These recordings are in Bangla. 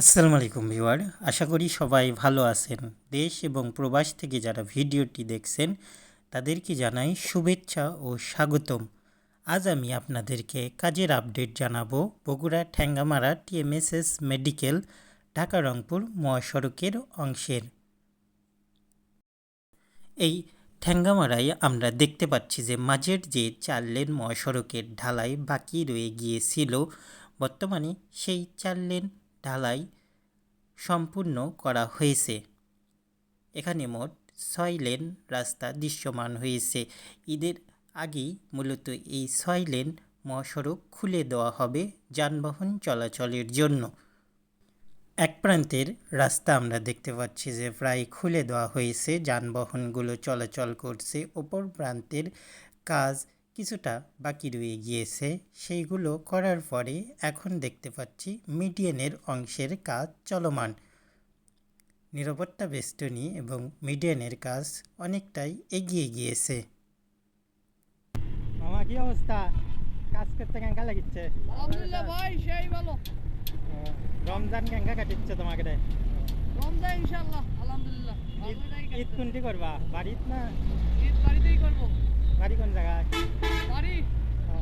আসসালামু আলাইকুম ভিউয়ার, আশা করি সবাই ভালো আছেন। দেশ এবং প্রবাস থেকে যারা ভিডিওটি দেখছেন, তাদেরকে জানাই শুভেচ্ছা ও স্বাগতম। আজ আমি আপনাদেরকে কাজের আপডেট জানাব বগুড়া ঠ্যাঙ্গামারা টিএমএসএস মেডিকেল, ঢাকা রংপুর মহাসড়কের অংশের। এই ঠ্যাঙ্গামারায় আমরা দেখতে পাচ্ছি যে মাঝের যে চার লেন মহাসড়কের ঢালাই বাকি রয়ে গিয়েছিল, বর্তমানে সেই চার লেন ঢালাই সম্পূর্ণ করা হয়েছে। এখানে মোট ছয় লেন রাস্তা দৃশ্যমান হয়েছে। ঈদের আগেই মূলত এই ছয় লেন মহাসড়ক খুলে দেওয়া হবে যানবাহন চলাচলের জন্য। এক প্রান্তের রাস্তা আমরা দেখতে পাচ্ছি যে প্রায় খুলে দেওয়া হয়েছে, যানবাহনগুলো চলাচল করছে। অপর প্রান্তের কাজ কিছুটা বাকি রয়ে গিয়েছে সেইগুলো করার পরে এখন দেখতে পাচ্ছি মিডিয়ানের অংশের কাজ চলমান। নিরাপত্তা বেষ্টনী এবং মিডিয়ানের কাজ অনেকটাই এগিয়ে গিয়েছে। মামা কি অবস্থা? কাজ করতে কেঙ্কা লাগিচ্ছে? আলহামদুলিল্লাহ ভাই সেই ভালো। রমজান কেঙ্কা কাটিচ্ছে তোমাকে রে? রমজান ইনশাআল্লাহ আলহামদুলিল্লাহ। ঈদ। কোনটি করবা বাড়িত না? ঈদ বাড়িতেই করব। বাড়ি কোন জায়গায় বাড়ি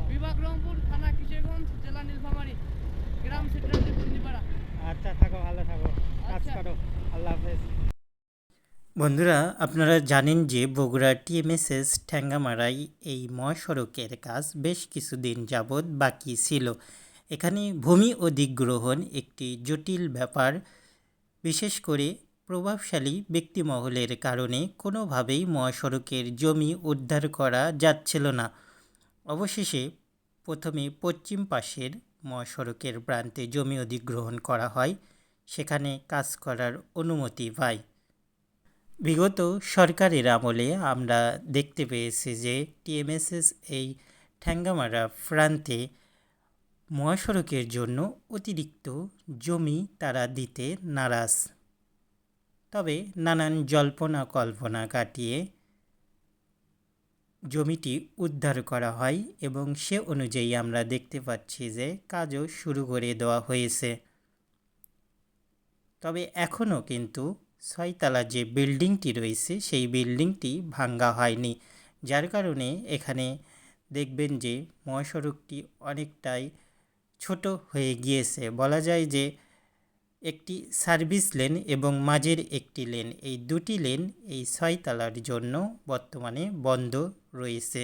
বিভাগ রংপুর থানা কিশোরগঞ্জ জেলা নীলফামারী গ্রাম আচ্ছা থাকো ভালো থাকো। কাজ আচ্ছা। করো। আল্লাহ হাফেজ। বন্ধুরা আপনারা জানেন যে বগুড়া টিএমএসএস ঠ্যাঙ্গামারাই এই মহাসড়কের কাজ বেশ কিছুদিন যাবৎ বাকি ছিল। এখানে ভূমি অধিগ্রহণ একটি জটিল ব্যাপার। বিশেষ করে প্রভাবশালী ব্যক্তিমহলের কারণে কোনোভাবেই মহাসড়কের জমি উদ্ধার করা যাচ্ছিল না। অবশেষে প্রথমে পশ্চিম পাশের মহাসড়কের প্রান্তে জমি অধিগ্রহণ করা হয়, সেখানে কাজ করার অনুমতি পায় বিগত সরকারের আমলে আমরা দেখতে পেয়েছি যে টিএমএসএস এই ঠ্যাঙ্গামারা প্রান্তে মহাসড়কের জন্য অতিরিক্ত জমি তারা দিতে নারাজ। তবে নানান জল্পনা কল্পনা কাটিয়ে জমিটি উদ্ধার করা হয় এবং সে অনুযায়ী আমরা দেখতে পাচ্ছি যে কাজও শুরু করে দেওয়া হয়েছে। তবে এখনও কিন্তু ছয়তলা যে বিল্ডিংটি রয়েছে, সেই বিল্ডিংটি ভাঙ্গা হয়নি। যার কারণে এখানে দেখবেন যে মহাসড়কটি অনেকটাই ছোট হয়ে গিয়েছে। বলা যায় যে একটি সার্ভিস লেন এবং মাঝের একটি লেন। এই দুটি লেন এই ছয়তলার জন্য বর্তমানে বন্ধ রয়েছে।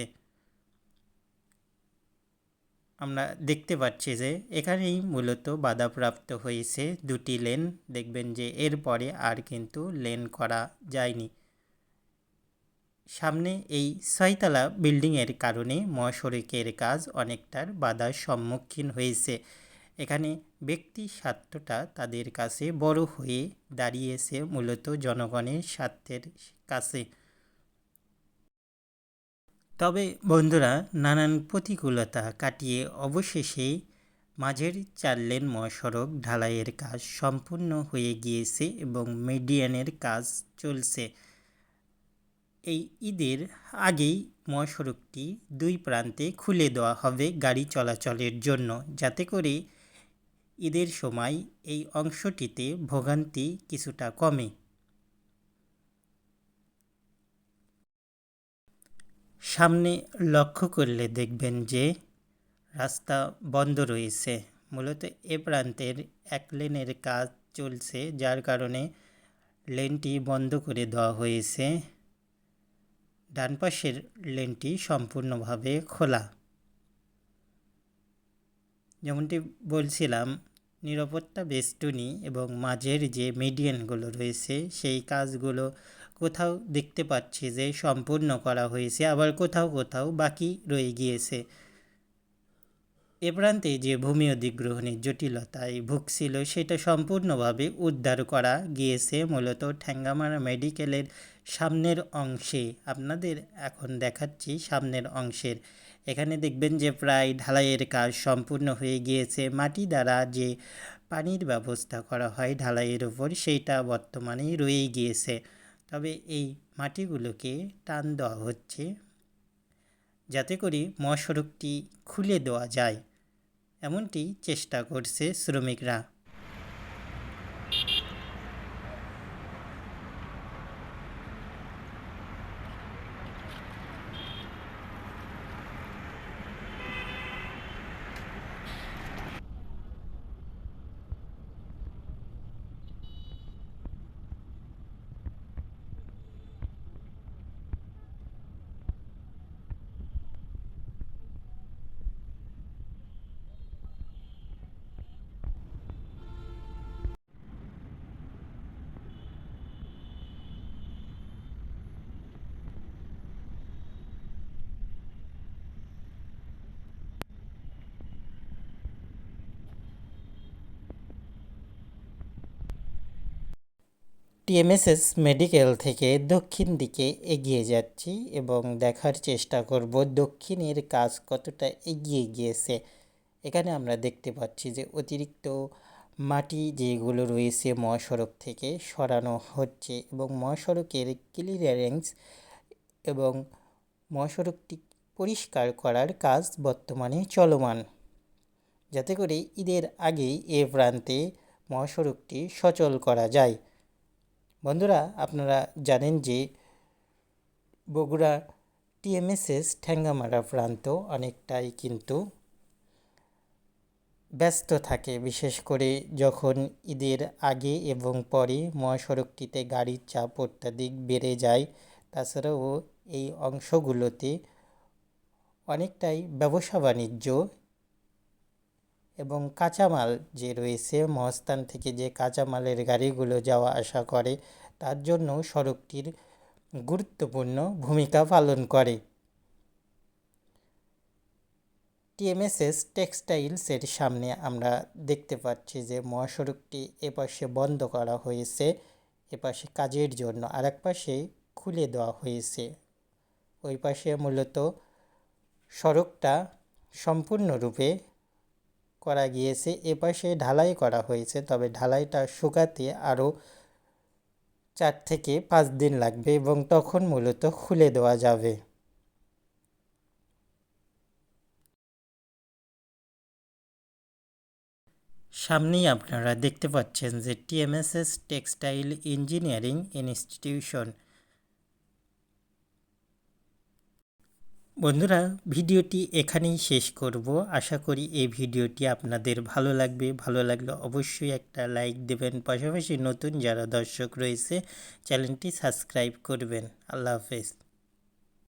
আমরা দেখতে পাচ্ছি যে এখানেই মূলত বাধাপ্রাপ্ত হয়েছে দুটি লেন। দেখবেন যে এরপরে আর কিন্তু লেন করা যায়নি। সামনে এই ছয়তলা বিল্ডিংয়ের কারণে মহাসড়কের কাজ অনেকটার বাধার সম্মুখীন হয়েছে। এখানে ব্যক্তি স্বার্থটা তাদের কাছে বড় হয়ে দাঁড়িয়েছে মূলত জনগণের স্বার্থের কাছে। তবে বন্ধুরা, নানান প্রতিকূলতা কাটিয়ে অবশেষে মাঝের চার লেন মহাসড়ক ঢালাইয়ের কাজ সম্পূর্ণ হয়ে গিয়েছে এবং মিডিয়ানের কাজ চলছে। এই ঈদের আগেই মহাসড়কটি দুই প্রান্তে খুলে দেওয়া হবে গাড়ি চলাচলের জন্য, যাতে করে ঈদের সময় এই অংশটিতে ভোগান্তি কিছুটা কমে। সামনে লক্ষ্য করলে দেখবেন যে রাস্তা বন্ধ রয়েছে। মূলত এ প্রান্তের এক লেনের কাজ চলছে, যার কারণে লেনটি বন্ধ করে দেওয়া হয়েছে। ডান পাশের লেনটি সম্পূর্ণভাবে খোলা। যেমনটি বলছিলাম, নিরাপত্তা বেষ্টনী এবং মাঝের যে মিডিয়ানগুলো রয়েছে, সেই কাজগুলো কোথাও দেখতে পাচ্ছি যে সম্পূর্ণ করা হয়েছে, আবার কোথাও কোথাও বাকি রয়ে গিয়েছে। এ প্রান্তে যে ভূমি অধিগ্রহণের জটিলতায় ভুগছিল, সেটা সম্পূর্ণভাবে উদ্ধার করা গিয়েছে, মূলত ঠ্যাঙ্গামারা মেডিকেলের সামনের অংশে। আপনাদের এখন দেখাচ্ছি সামনের অংশের এখানে দেখবেন যে প্রায় ঢালাইয়ের কাজ সম্পূর্ণ হয়ে গিয়েছে। মাটি দ্বারা যে পানির ব্যবস্থা করা হয় ঢালাইয়ের উপর, সেইটা বর্তমানেই রয়েই গিয়েছে। তবে এই মাটিগুলোকে টান দেওয়া হচ্ছে যাতে করে মহাসড়কটি খুলে দেওয়া যায়। এমনটি চেষ্টা করছে শ্রমিকরা। টিএমএসএস মেডিকেল থেকে দক্ষিণ দিকে এগিয়ে যাচ্ছি এবং দেখার চেষ্টা করব দক্ষিণের কাজ কতটা এগিয়ে গিয়েছে। এখানে আমরা দেখতে পাচ্ছি যে অতিরিক্ত মাটি যেগুলো রয়েছে মহাসড়ক থেকে সরানো হচ্ছে এবং মহাসড়কের ক্লিয়ারেন্স এবং মহাসড়কটি পরিষ্কার করার কাজ বর্তমানে চলমান। যাতে করে ঈদের আগেই এ প্রান্তে মহাসড়কটি সচল করা যায়। বন্ধুরা, আপনারা জানেন যে বগুড়া টিএমএসএস ঠ্যাঙ্গামারা প্রান্ত অনেকটাই কিন্তু ব্যস্ত থাকে, বিশেষ করে যখন ঈদের আগে এবং পরে মহাসড়কটিতে গাড়ির চাপ অত্যাধিক বেড়ে যায়। তাছাড়াও এই অংশগুলোতে অনেকটাই ব্যবসা বাণিজ্য এবং কাঁচামাল যে রয়েছে, মহাস্থান থেকে যে কাঁচামালের গাড়িগুলো যাওয়া আসা করে, তার জন্য সড়কটির গুরুত্বপূর্ণ ভূমিকা পালন করে। টিএমএসএস টেক্সটাইলসের সামনে আমরা দেখতে পাচ্ছি যে মহাসড়কটি এপাশে বন্ধ করা হয়েছে, এপাশে কাজের জন্য আর এক পাশে খুলে দেওয়া হয়েছে। ওই পাশে মূলত সড়কটা সম্পূর্ণরূপে করা গিয়েছে এপাশে ঢালাই করা হয়েছে। তবে ঢালাইটা শুকাতে আরও চার থেকে পাঁচ দিন লাগবে এবং তখন মূলত খুলে দেওয়া যাবে। সামনেই আপনারা দেখতে পাচ্ছেন যে টিএমএসএস টেক্সটাইল ইঞ্জিনিয়ারিং ইনস্টিটিউশন বন্ধুরা, ভিডিওটি এখানেই শেষ করব। আশা করি এই ভিডিওটি আপনাদের ভালো লাগবে। ভালো লাগলে অবশ্যই একটা লাইক দেবেন। পাশাপাশি নতুন যারা দর্শক রয়েছে, চ্যানেলটি সাবস্ক্রাইব করবেন। আল্লাহ হাফেজ।